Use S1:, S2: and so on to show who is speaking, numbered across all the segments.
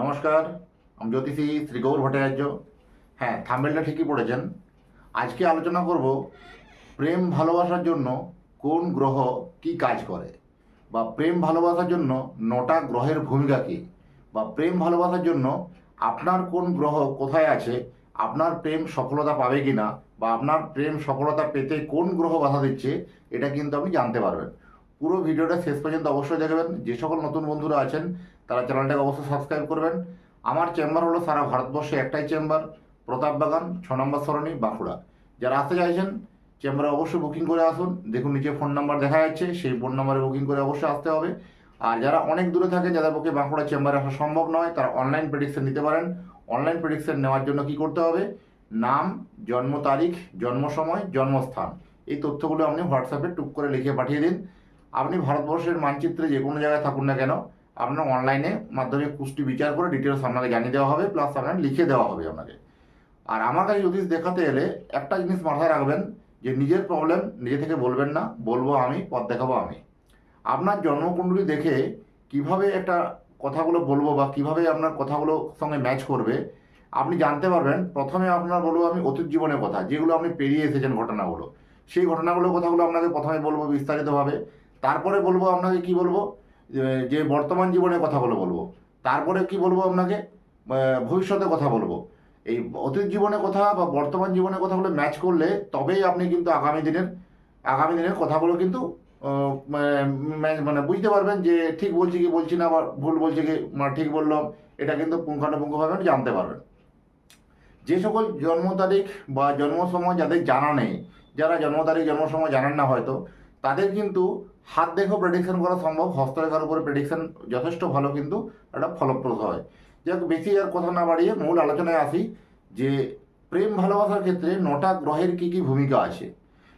S1: নমস্কার, আমি জ্যোতিষী শ্রী গৌর ভট্টাচার্য। হ্যাঁ থাম্বেলটা ঠিকই পড়েছেন। আজকে আলোচনা করব প্রেম ভালোবাসার জন্য কোন গ্রহ কি কাজ করে, বা প্রেম ভালোবাসার জন্য নটা গ্রহের ভূমিকা কী, বা প্রেম ভালোবাসার জন্য আপনার কোন গ্রহ কোথায় আছে, আপনার প্রেম সফলতা পাবে কি না বা আপনার প্রেম সফলতা পেতে কোন গ্রহ বাধা দিচ্ছে, এটা কিন্তু আপনি জানতে পারবেন। পুরো ভিডিওটা শেষ পর্যন্ত অবশ্যই দেখবেন। যে সকল নতুন বন্ধুরা আছেন তারা চ্যানেলটাকে অবশ্যই সাবস্ক্রাইব করবেন। আমার চেম্বার হলো সারা ভারতবর্ষে একটাই চেম্বার প্রতাপ বাগান, ছ নম্বর সরণি, বাঁকুড়া। যারা আসতে চাইছেন চেম্বারে অবশ্যই বুকিং করে আসুন। দেখুন, নিচে ফোন নাম্বার দেখা যাচ্ছে, সেই ফোন নাম্বারে বুকিং করে অবশ্যই আসতে হবে। আর যারা অনেক দূরে থাকেন যাদের পক্ষে বাঁকুড়া চেম্বারে আসা সম্ভব নয়, তারা অনলাইন প্রেডিকশন নিতে পারেন। অনলাইন প্রেডিকশন নেওয়ার জন্য কি করতে হবে? নাম, জন্ম তারিখ, জন্ম সময়, জন্মস্থান। এই তথ্যগুলো আপনি হোয়াটসঅ্যাপে টুক করে লিখে পাঠিয়ে দিন। আপনি ভারতবর্ষের মানচিত্রে যে কোনো জায়গায় থাকুন না কেন আপনার অনলাইনে মাধ্যমে পুষ্টি বিচার করে ডিটেলস আপনাকে জানিয়ে দেওয়া হবে প্লাস আপনার লিখে দেওয়া হবে আপনাকে। আর আমার কাছে জ্যোতিষ দেখাতে এলে একটা জিনিস মাথায় রাখবেন, যে নিজের প্রবলেম নিজে থেকে বলবেন না, বলব আমি, পথ দেখাবো আমি। আপনার জন্মকুণ্ডলী দেখে কীভাবে একটা কথাগুলো বলব বা কীভাবে আপনার কথাগুলো সঙ্গে ম্যাচ করবে, আপনি জানতে পারবেন। প্রথমে আপনার বলব আমি অতীত জীবনের কথা, যেগুলো আপনি পেরিয়ে এসেছেন ঘটনাগুলো। সেই ঘটনাগুলো কথাগুলো আপনাকে প্রথমে বলব বিস্তারিতভাবে। তারপরে বলব আপনাকে কি বলব? যে- বর্তমান জীবনের কথাগুলো বলব। তারপরে কি বলব আপনাকে? আহ, ভবিষ্যতের কথা বলব। এই অতীত জীবনের কথা বা বর্তমান জীবনের কথাগুলো ম্যাচ করলে তবেই আপনি কিন্তু আগামী দিনের আগামী দিনের কথাগুলো কিন্তু মানে- বুঝতে পারবেন যে ঠিক বলছি কি বলছি না বা ভুল বলছি কি ঠিক বললাম এটা কিন্তু পুঙ্খানুপুঙ্খভাবে জানতে পারবেন। যে সকল জন্ম তারিখ বা জন্ম সময় যাদের জানা নেই যারা জন্ম তারিখ জন্ম সময় জানেন না হয়তো তাদের কিন্তু হাত দেখেও প্রেডিকশন করা সম্ভব হস্তরেখার উপরে প্রেডিকশন যথেষ্ট ভালো কিন্তু একটা ফলপ্রদ হয়। যাক, বেশি আর কথা না বাড়িয়ে মূল আলোচনায় আসি যে প্রেম ভালোবাসার ক্ষেত্রে নটা গ্রহের কি কি ভূমিকা আছে।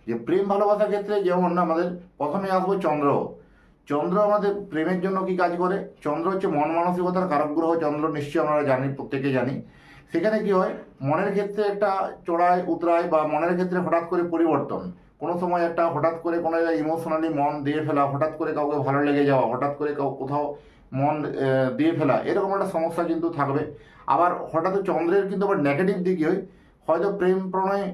S1: যে প্রেম ভালোবাসার ক্ষেত্রে যেমন আমাদের প্রথমে আসব চন্দ্র। চন্দ্র আমাদের প্রেমের জন্য কি কাজ করে? চন্দ্র হচ্ছে মন মানসিকতার কারক গ্রহ, চন্দ্র নিশ্চয়ই আমরা জানি, প্রত্যেকে জানি। সেখানে কি হয়? মনের ক্ষেত্রে একটা চড়াই উতরায় বা মনের ক্ষেত্রে হঠাৎ করে পরিবর্তন। কোনো সময় একটা হঠাৎ করে কোনো ইমোশনালি মন দিয়ে ফেলা, হঠাৎ করে কাউকে ভালো লেগে যাওয়া, হঠাৎ করে কাউ কোথাও মন দিয়ে ফেলা, এরকম একটা সমস্যা কিন্তু থাকবে। আবার হঠাৎ চন্দ্রের কিন্তু আবার নেগেটিভ দিকে হয়। হয়তো প্রেম প্রণয়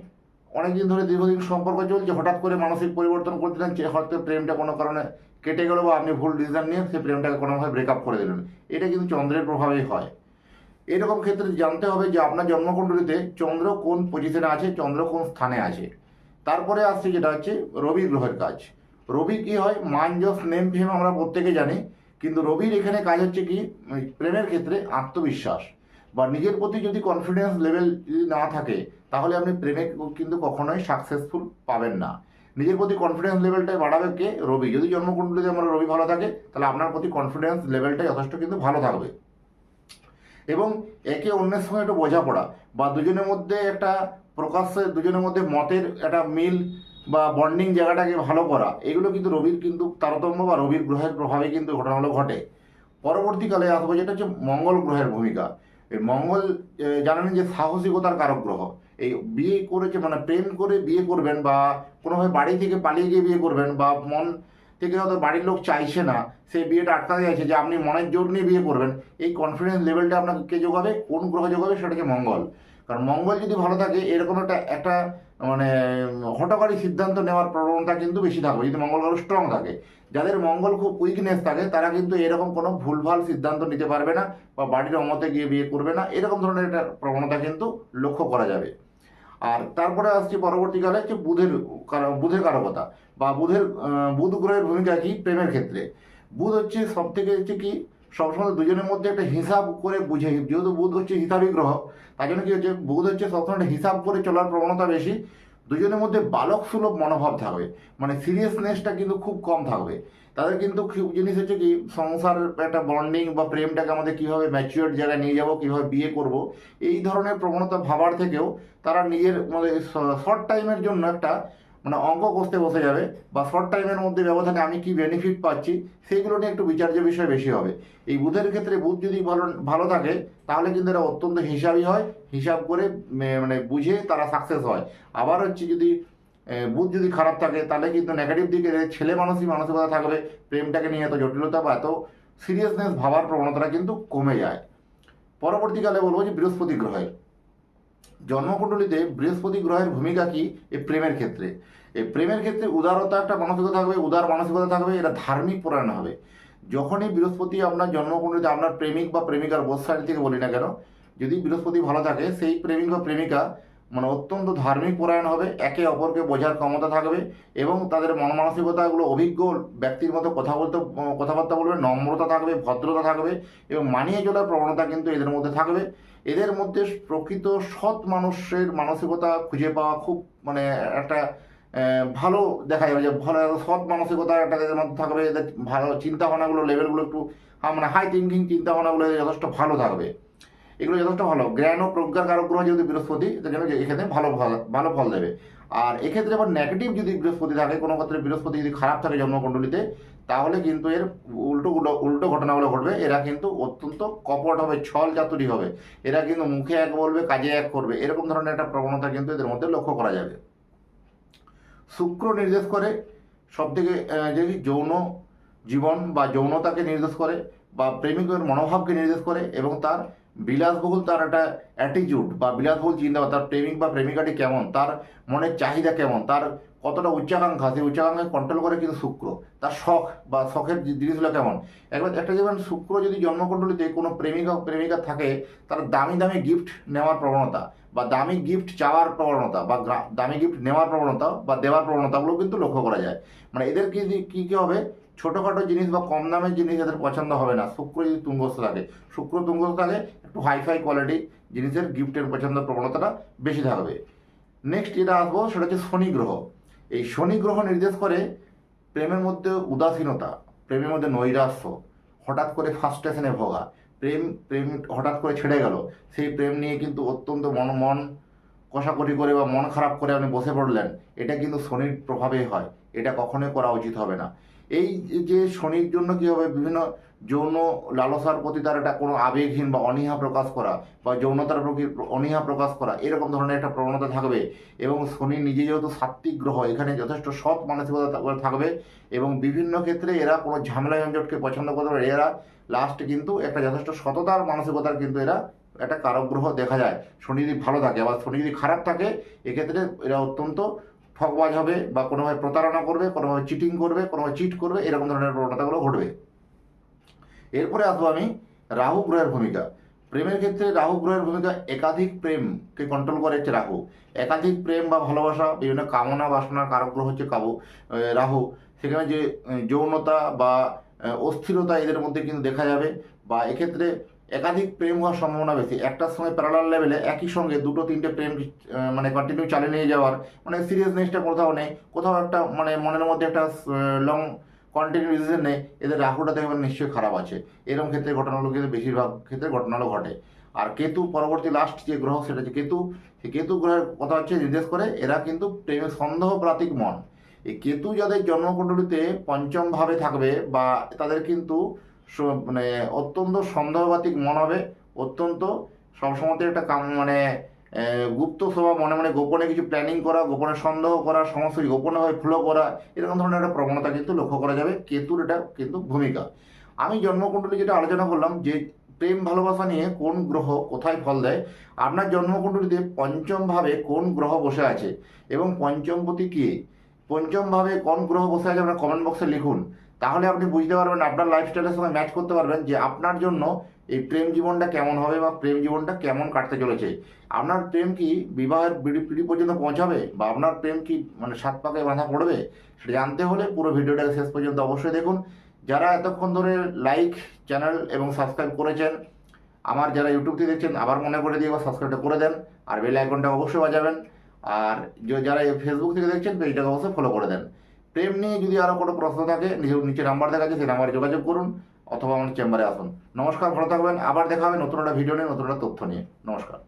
S1: অনেকদিন ধরে দীর্ঘদিন সম্পর্ক চলছে, হঠাৎ করে মানসিক পরিবর্তন করে দিলেন হয়তো প্রেমটা কোনো কারণে কেটে গেলো বা আপনি ভুল ডিসিশন নিয়ে সেই প্রেমটাকে কোনোভাবে ব্রেকআপ করে দিলেন। এটা কিন্তু চন্দ্রের প্রভাবেই হয়। এরকম ক্ষেত্রে জানতে হবে যে আপনার জন্মকুণ্ডলীতে চন্দ্র কোন পজিশনে আছে, চন্দ্র কোন স্থানে আছে। তারপরে আসছে যেটা হচ্ছে রবি গ্রহের কাজ। রবি কি হয়? মান যশ নেম ফেম আমরা প্রত্যেকে জানি, কিন্তু রবির এখানে কাজ হচ্ছে কি? প্রেমের ক্ষেত্রে আত্মবিশ্বাস। বা নিজের প্রতি যদি কনফিডেন্স লেভেল না থাকে, তাহলে আপনি প্রেমে কিন্তু কখনোই সাকসেসফুল পাবেন না। নিজের প্রতি কনফিডেন্স লেভেলটাই বাড়াবে কে? রবি। যদি জন্মকুণ্ডলীতে আমার রবি ভালো থাকে, তাহলে আপনার প্রতি কনফিডেন্স লেভেলটা যথেষ্ট কিন্তু ভালো থাকবে। এবং একে অন্যের সঙ্গে একটু বোঝাপড়া। বা দুজনের মধ্যে একটা প্রকাশ্যে দুজনের মধ্যে মতের একটা মিল বা বন্ডিং জায়গাটাকে ভালো করা, এগুলো কিন্তু রবির কিন্তু তারতম্য বা রবির গ্রহের প্রভাবে কিন্তু ঘটনাগুলো ঘটে। পরবর্তীকালে আসব, যেটা হচ্ছে মঙ্গল গ্রহের ভূমিকা। এই মঙ্গল জানেন যে সাহসিকতার কারক গ্রহ। এই বিয়ে করেছে মানে প্রেম করে বিয়ে করবেন বা কোনোভাবে বাড়ি থেকে পালিয়ে গিয়ে বিয়ে করবেন বা মন থেকে হয়তো বাড়ির লোক চাইছে না সেই বিয়েটা আটকাতে চাইছে যে আপনি মনের জোর নিয়ে বিয়ে করবেন, এই কনফিডেন্স লেভেলটা আপনাকে কে যোগাবে, কোন গ্রহ যোগাবে সেটাকে মঙ্গল। কারণ মঙ্গল যদি ভালো থাকে, এরকম একটা একটা মানে হটকারী সিদ্ধান্ত নেওয়ার প্রবণতা কিন্তু বেশি থাকবে যদি মঙ্গল গ্রহ স্ট্রং থাকে। যাদের মঙ্গল খুব উইকনেস থাকে, তারা কিন্তু এরকম কোনো ভুলভাল সিদ্ধান্ত নিতে পারবে না বা বাড়ির অমতে গিয়ে বিয়ে করবে না, এরকম ধরনের একটা প্রবণতা কিন্তু লক্ষ্য করা যাবে। আর তারপরে আসছি পরবর্তীকালে হচ্ছে বুধের বুধের কারকতা বা বুধের বুধ গ্রহের ভূমিকা কি? প্রেমের ক্ষেত্রে। বুধ হচ্ছে সব থেকে হচ্ছে কি? সবসময় দুজনের মধ্যে একটা হিসাব করে বুঝে যেহেতু বুধ হচ্ছে হিসাবী গ্রহ, তার জন্য কি হচ্ছে, বুধ হচ্ছে সবসময় একটা হিসাব করে চলার প্রবণতা বেশি। দুজনের মধ্যে বালক সুলভ মনোভাব থাকবে মানে সিরিয়াসনেসটা কিন্তু খুব কম থাকবে। তাদের কিন্তু জিনিস হচ্ছে কি, সংসার একটা বন্ডিং বা প্রেমটাকে আমাদের কীভাবে ম্যাচিওর জায়গায় নিয়ে যাব, কীভাবে বিয়ে করব, এই ধরনের প্রবণতা ভাবার থেকেও তারা নিজের মানে শর্ট টাইমের জন্য একটা মানে অঙ্ক কষতে বসে যাবে বা শর্ট টাইমের মধ্যে ব্যবধানে আমি কি বেনিফিট পাচ্ছি সেইগুলো নিয়ে একটু বিচার্য বিষয় বেশি হবে। এই বুধের ক্ষেত্রে বুধ যদি ভালো ভালো থাকে, তাহলে কিন্তু এরা অত্যন্ত হিসাবই হয়, হিসাব করে মানে বুঝে তারা সাকসেস হয়। আবার হচ্ছে যদি বুধ যদি খারাপ থাকে, তাহলে কিন্তু নেগেটিভ দিকে ছেলে মানুষই মানসিকতা থাকবে, প্রেমটাকে নিয়ে এত জটিলতা বা এত সিরিয়াসনেস ভাবার প্রবণতাটা কিন্তু কমে যায়। পরবর্তীকালে বলব যে বৃহস্পতি গ্রহের জন্মকুণ্ডলিতে বৃহস্পতি গ্রহের ভূমিকা কি? এই প্রেমের ক্ষেত্রে। এই প্রেমের ক্ষেত্রে উদারতা একটা মানসিকতা থাকবে, উদার মানসিকতা থাকবে, এটা ধার্মিক পরায়ণ হবে। যখনই বৃহস্পতি আপনার জন্মকুণ্ডলিতে আপনার প্রেমিক বা প্রেমিকার বোধ থেকে বলি না কেন, যদি বৃহস্পতি ভালো থাকে, সেই প্রেমিক বা প্রেমিকা মানে অত্যন্ত ধার্মিক পরায়ণ হবে, একে অপরকে বোঝার ক্ষমতা থাকবে এবং তাদের মন মানসিকতাগুলো অভিজ্ঞ ব্যক্তির মতো কথা বলতে, কথাবার্তা বলবে, নম্রতা থাকবে, ভদ্রতা থাকবে এবং মানিয়ে চলার প্রবণতা কিন্তু এদের মধ্যে থাকবে। এদের মধ্যে প্রকৃত সৎ মানুষের মানসিকতা খুঁজে পাওয়া খুব মানে একটা ভালো দেখা যাবে যে ভালো সৎ মানসিকতা একটা এদের মধ্যে থাকবে, এদের ভালো চিন্তা ভাবনাগুলো লেভেলগুলো একটু মানে হাই থিঙ্কিং চিন্তা ভাবনাগুলো যথেষ্ট ভালো থাকবে। এগুলো যথেষ্ট ভালো। জ্ঞান ও প্রজ্ঞার কারক গ্রহ যেহেতু বৃহস্পতি সেজন্য যে এক্ষেত্রে ভালো ফল ভালো ফল দেবে। আর এক্ষেত্রে আবার নেগেটিভ যদি বৃহস্পতি থাকে, কোনো ক্ষেত্রে বৃহস্পতি যদি খারাপ থাকে জন্মকুণ্ডলিতে তাহলে কিন্তু এর উল্টো উল্টো- ঘটনাগুলো ঘটবে। এরা কিন্তু অত্যন্ত কপট হবে, ছল চাতুরি হবে। এরা কিন্তু মুখে এক বলবে, কাজে এক করবে। এরকম ধরনের একটা প্রবণতা কিন্তু এদের মধ্যে লক্ষ্য করা যাবে। শুক্র নির্দেশ করে সব থেকে যে কি যৌন জীবন বা যৌনতাকে নির্দেশ করে বা প্রেমিকের মনোভাবকে নির্দেশ করে এবং তার বিলাসবহুল, তার একটা অ্যাটিটিউড বা বিলাসবহুল চিন্তা তার প্রেমিক বা প্রেমিকাটি কেমন, তার মনের চাহিদা কেমন, তার কতটা উচ্চাকাঙ্ক্ষা সেই উচ্চাকাঙ্ক্ষা কন্ট্রোল করে কিন্তু শুক্র। তার শখ বা শখের জিনিসগুলো কেমন? একবার একটা যেমন শুক্র যদি জন্মকুণ্ডলিতে কোনো প্রেমিকা প্রেমিকা থাকে, তার দামি দামি গিফট নেওয়ার প্রবণতা বা দামি গিফট চাওয়ার প্রবণতা বা দামি গিফট নেওয়ার প্রবণতা বা দেওয়ার প্রবণতাগুলো কিন্তু লক্ষ্য করা যায়। মানে এদের কি কি, কী হবে? ছোটোখাটো জিনিস বা কম দামের জিনিস এদের পছন্দ হবে না। শুক্র যদি তুঙ্গস্থ থাকে, শুক্র তুঙ্গস্থ থাকে একটু হাইফাই কোয়ালিটি জিনিসের গিফটের পছন্দ প্রবণতাটা বেশি থাকবে। নেক্সট যেটা আসব সেটা হচ্ছে শনি গ্রহ। এই শনি গ্রহ নির্দেশ করে প্রেমের মধ্যে উদাসীনতা, প্রেমের মধ্যে নৈরাশ্য, হঠাৎ করে ফার্স্টেশনে ভোগা। প্রেম প্রেম হঠাৎ করে ছেড়ে গেল। সেই প্রেম নিয়ে কিন্তু অত্যন্ত মন মন কষাকষি করে বা মন খারাপ করে আপনি বসে পড়লেন। এটা কিন্তু শনির প্রভাবেই হয়। এটা কখনোই করা উচিত হবে না। এই যে শনির জন্য কী হবে বিভিন্ন যৌন লালসার প্রতি তার একটা কোনো আবেগহীন বা অনীহা প্রকাশ করা বা যৌনতার প্রতি অনীহা প্রকাশ করা, এরকম ধরনের একটা প্রবণতা থাকবে এবং শনি নিজে যেহেতু সাত্ত্বিক গ্রহ, এখানে যথেষ্ট সৎ মানসিকতা থাকবে এবং বিভিন্ন ক্ষেত্রে এরা কোনো ঝামেলা ঝঞ্ঝটকে পছন্দ করতে পারে। এরা লাস্ট কিন্তু একটা যথেষ্ট সততার মানসিকতার কিন্তু এরা একটা কারক গ্রহ দেখা যায়। শনি যদি ভালো থাকে আবার শনি যদি খারাপ থাকে, এক্ষেত্রে এরা অত্যন্ত ঠকবাজ হবে বা কোনোভাবে প্রতারণা করবে, কোনোভাবে চিটিং করবে, কোনোভাবে চিট করবে, এরকম ধরনের প্রবণতাগুলো ঘটবে। এরপরে আসব আমি রাহু গ্রহের ভূমিকা। প্রেমের ক্ষেত্রে রাহু গ্রহের ভূমিকা একাধিক প্রেমকে কন্ট্রোল করে হচ্ছে রাহু। একাধিক প্রেম বা ভালোবাসা, বিভিন্ন কামনা বাসনার কারক গ্রহ হচ্ছে কাবু রাহু। সেখানে যে যৌনতা বা অস্থিরতা এদের মধ্যে কিন্তু দেখা যাবে বা এক্ষেত্রে একাধিক প্রেম হওয়ার সম্ভাবনা বেশি। একটার সঙ্গে প্যারালাল লেভেলে একই সঙ্গে দুটো তিনটে প্রেম মানে কন্টিনিউ চালিয়ে নিয়ে যাওয়ার মানে সিরিয়াসনেসটা কোথাও নেই। কোথাও একটা মানে মনের মধ্যে একটা লং কন্টিনিউ রিজন নেই। এদের রাহুটা দেখবেন নিশ্চয়ই খারাপ আছে। এরকম ক্ষেত্রে ঘটনাগুলো কিন্তু বেশিরভাগ ক্ষেত্রে ঘটনাগুলো ঘটে। আর কেতু পরবর্তী লাস্ট যে গ্রহ, সেটা হচ্ছে কেতু। সেই কেতু গ্রহের কথা হচ্ছে নির্দেশ করে এরা কিন্তু প্রেমের সন্দেহ প্রাতিক মন। এই কেতু যাদের জন্মকুণ্ডলিতে পঞ্চম ভাবে থাকবে বা তাদের কিন্তু মানে অত্যন্ত সন্দেহবাতিক মন হবে, অত্যন্ত সবসময় একটা কাম মানে গুপ্ত সভা মনে মনে গোপনে কিছু প্ল্যানিং করা, গোপনে সন্দেহ করা, সমস্ত গোপনেভাবে ফ্লো করা, এরকম ধরনের একটা প্রবণতা কিন্তু লক্ষ্য করা যাবে। কেতুর এটা কিন্তু ভূমিকা। আমি জন্মকুণ্ডলী যেটা আলোচনা করলাম যে প্রেম ভালোবাসা নিয়ে কোন গ্রহ কোথায় ফল দেয়, আপনার জন্মকুণ্ডলীতে পঞ্চমভাবে কোন গ্রহ বসে আছে এবং পঞ্চমপতি কে? পঞ্চম ভাবে কোন গ্রহ বসে আছে আপনার কমেন্ট বক্সে লিখুন। তাহলে আপনি বুঝতে পারবেন, আপনার লাইফস্টাইলের সঙ্গে ম্যাচ করতে পারবেন যে আপনার জন্য এই প্রেম জীবনটা কেমন হবে বা প্রেম জীবনটা কেমন কাটতে চলেছে। আপনার প্রেম কি বিবাহের পিড়ি পর্যন্ত পৌঁছাবে বা আপনার প্রেম কি মানে সাত পাকে বাঁধা পড়বে সেটা জানতে হলে পুরো ভিডিওটাকে শেষ পর্যন্ত অবশ্যই দেখুন। যারা এতক্ষণ ধরে লাইক চ্যানেল এবং সাবস্ক্রাইব করেছেন, আমার যারা ইউটিউব থেকে দেখছেন, আবার মনে করে দিয়ে সাবস্ক্রাইবটা করে দেন আর বেল আইকনটা অবশ্যই বাজাবেন। আর যারা ফেসবুক থেকে দেখছেন পেজটাকে অবশ্যই ফলো করে দেন। প্রেম নিয়ে যদি আরও কোনো প্রশ্ন থাকে, নিচে নাম্বার দেখা আছে, সেই নাম্বারে যোগাযোগ করুন, অথবা আমার চেম্বারে আসুন। নমস্কার, ভালো থাকবেন। আবার দেখা হবে নতুন একটা ভিডিও নিয়ে, নতুন একটা তথ্য নিয়ে। নমস্কার।